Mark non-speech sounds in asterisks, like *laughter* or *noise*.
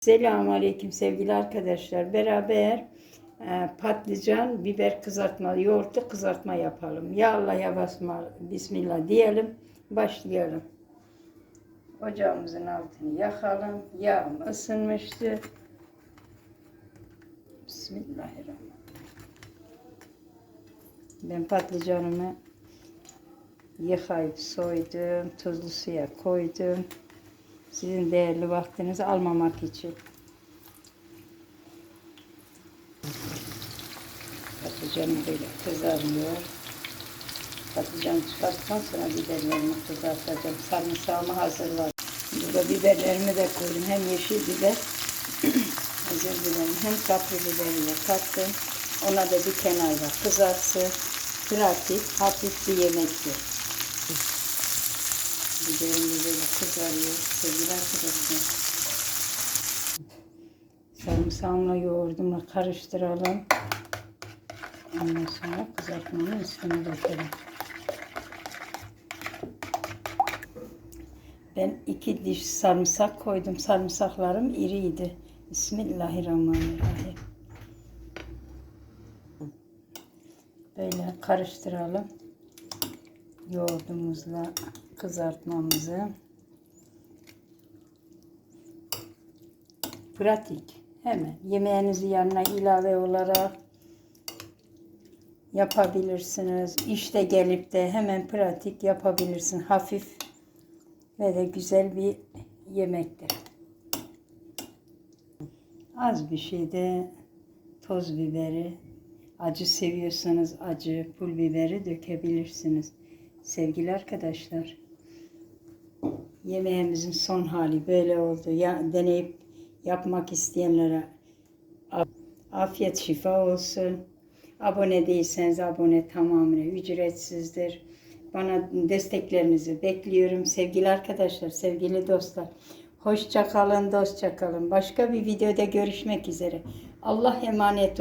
Selamun Aleyküm sevgili arkadaşlar. Beraber e, patlıcan, biber kızartma, yoğurtlu kızartma yapalım. Ya Allah ya basma, Bismillah diyelim. Başlayalım. Ocağımızın altını yakalım. Yağım ısınmıştı. Bismillahirrahmanirrahim. Ben patlıcanımı yıkayıp soydum. Tuzlu suya koydum. Sizin değerli vaktinizi almamak için. Patlıcanım böyle kızarıyor. Patlıcan çıkarttıktan sonra biberlerimi kızartacağım. Sarımsağımı hazırladım. Burada biberlerimi de koydum. Hem yeşil biber, *clears throat* özür dilerim, hem kapri biberiyle kattım. Ona da bir kenarda kızartsın. Pratik, hafif bir yemektir. Biberim de böyle kızarıyor. Sevgili arkadaşlar. Sarımsağımla yoğurdumla karıştıralım. Ondan sonra kızartmanın üstüne dökelim. Ben iki diş sarımsak koydum. Sarımsaklarım iriydi. Bismillahirrahmanirrahim. Böyle karıştıralım. Yoğurdumuzla kızartmamızı. Pratik. Hemen yemeğinizi yanına ilave olarak yapabilirsiniz. İşte gelip de hemen pratik yapabilirsin. Hafif ve de güzel bir yemektir. Az bir şeyde toz biberi, acı seviyorsanız acı pul biberi dökebilirsiniz. Sevgili arkadaşlar, yemeğimizin son hali böyle oldu. Ya, deneyip yapmak isteyenlere af- afiyet şifa olsun. Abone değilseniz abone tamamen ücretsizdir. Bana desteklerinizi bekliyorum. Sevgili arkadaşlar, sevgili dostlar. Hoşça kalın, dostça kalın. Başka bir videoda görüşmek üzere. Allah emanet olun.